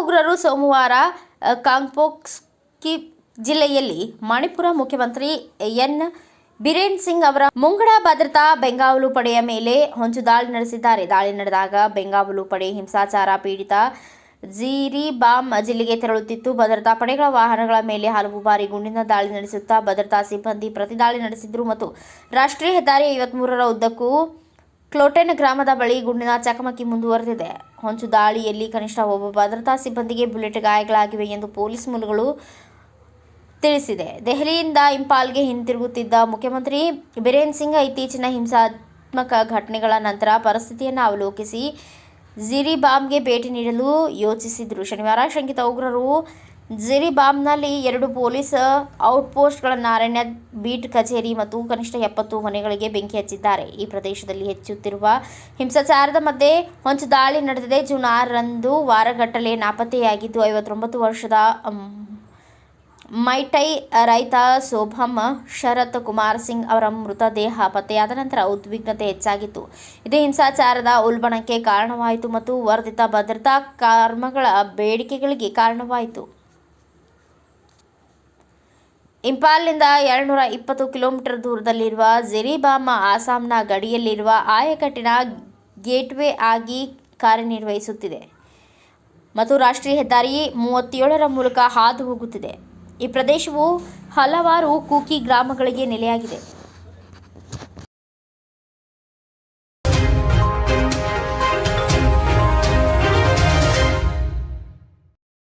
ಉಗ್ರರು ಸೋಮವಾರ ಕಾಂಗ್ಪೋಕ್ಸ್ಕಿ ಜಿಲ್ಲೆಯಲ್ಲಿ ಮಣಿಪುರ ಮುಖ್ಯಮಂತ್ರಿ ಎನ್. ಬಿರೇನ್ ಸಿಂಗ್ ಅವರ ಮುಂಗಡ ಭದ್ರತಾ ಬೆಂಗಾವಲು ಪಡೆಯ ಮೇಲೆ ಹೊಂಚು ದಾಳಿ ನಡೆಸಿದ್ದಾರೆ. ದಾಳಿ ನಡೆದಾಗ ಬೆಂಗಾವಲು ಪಡೆ ಹಿಂಸಾಚಾರ ಪೀಡಿತ ಜಿರಿಬಾಮ್ ಜಿಲ್ಲೆಗೆ ತೆರಳುತ್ತಿತ್ತು. ಭದ್ರತಾ ಪಡೆಗಳ ವಾಹನಗಳ ಮೇಲೆ ಹಲವು ಬಾರಿ ಗುಂಡಿನ ದಾಳಿ ನಡೆಸುತ್ತಾ ಭದ್ರತಾ ಸಿಬ್ಬಂದಿ ಪ್ರತಿದಾಳಿ ನಡೆಸಿದ್ರು ಮತ್ತು ರಾಷ್ಟ್ರೀಯ ಹೆದ್ದಾರಿ ಐವತ್ಮೂರರ ಉದ್ದಕ್ಕೂ ಕ್ಲೋಟೆನ್ ಗ್ರಾಮದ ಬಳಿ ಗುಂಡಿನ ಚಕಮಕಿ ಮುಂದುವರೆದಿದೆ. ಹೊಂಚು ದಾಳಿಯಲ್ಲಿ ಕನಿಷ್ಠ ಒಬ್ಬ ಭದ್ರತಾ ಸಿಬ್ಬಂದಿಗೆ ಬುಲೆಟ್ ಗಾಯಗಳಾಗಿವೆ ಎಂದು ಪೊಲೀಸ್ ಮೂಲಗಳು ತಿಳಿಸಿದೆ. ದೆಹಲಿಯಿಂದ ಇಂಪಾಲ್ಗೆ ಹಿಂತಿರುಗುತ್ತಿದ್ದ ಮುಖ್ಯಮಂತ್ರಿ ಬಿರೇನ್ ಸಿಂಗ್ ಇತ್ತೀಚಿನ ಹಿಂಸಾತ್ಮಕ ಘಟನೆಗಳ ನಂತರ ಪರಿಸ್ಥಿತಿಯನ್ನು ಅವಲೋಕಿಸಿ ಜಿರಿಬಾಮ್ಗೆ ಭೇಟಿ ನೀಡಲು ಯೋಚಿಸಿದ್ರು. ಶನಿವಾರ ಶಂಕಿತ ಉಗ್ರರು ಜಿರಿಬಾಮ್ನಲ್ಲಿ ಎರಡು ಪೊಲೀಸ್ ಔಟ್ಪೋಸ್ಟ್ಗಳನ್ನು ಅರಣ್ಯ ಬೀಟ್ ಕಚೇರಿ ಮತ್ತು ಕನಿಷ್ಠ ಎಪ್ಪತ್ತು ಮನೆಗಳಿಗೆ ಬೆಂಕಿ ಹಚ್ಚಿದ್ದಾರೆ. ಈ ಪ್ರದೇಶದಲ್ಲಿ ಹೆಚ್ಚುತ್ತಿರುವ ಹಿಂಸಾಚಾರದ ಮಧ್ಯೆ ಹೊಂಚು ದಾಳಿ ನಡೆದಿದೆ. ಜೂನ್ ಆರರಂದು ವಾರಗಟ್ಟಲೆ ನಾಪತ್ತೆಯಾಗಿದ್ದು, ಐವತ್ತೊಂಬತ್ತು ವರ್ಷದ ಮೈಟೈ ರೈತ ಶೋಭಮ್ ಶರತ್ ಕುಮಾರ್ ಸಿಂಗ್ ಅವರ ಮೃತದೇಹ ಪತ್ತೆಯಾದ ನಂತರ ಉದ್ವಿಗ್ನತೆ ಹೆಚ್ಚಾಗಿತ್ತು. ಇದು ಹಿಂಸಾಚಾರದ ಉಲ್ಬಣಕ್ಕೆ ಕಾರಣವಾಯಿತು ಮತ್ತು ವರ್ಧಿತ ಭದ್ರತಾ ಕರ್ಮಗಳ ಬೇಡಿಕೆಗಳಿಗೆ ಕಾರಣವಾಯಿತು. ಇಂಪಾಲ್ನಿಂದ ಎರಡುನೂರ ಇಪ್ಪತ್ತು ಕಿಲೋಮೀಟರ್ ದೂರದಲ್ಲಿರುವ ಜೆರಿಬಾಮ ಆಸಾಂನ ಗಡಿಯಲ್ಲಿರುವ ಆಯಕಟ್ಟಿನ ಗೇಟ್ವೇ ಆಗಿ ಕಾರ್ಯನಿರ್ವಹಿಸುತ್ತಿದೆ. ಮತ್ತು ರಾಷ್ಟ್ರೀಯ ಹೆದ್ದಾರಿ ಮೂವತ್ತೇಳರ ಮೂಲಕ ಹಾದು ಹೋಗುತ್ತಿದೆ. ಈ ಪ್ರದೇಶವು ಹಲವಾರು ಕೂಕಿ ಗ್ರಾಮಗಳಿಗೆ ನೆಲೆಯಾಗಿದೆ.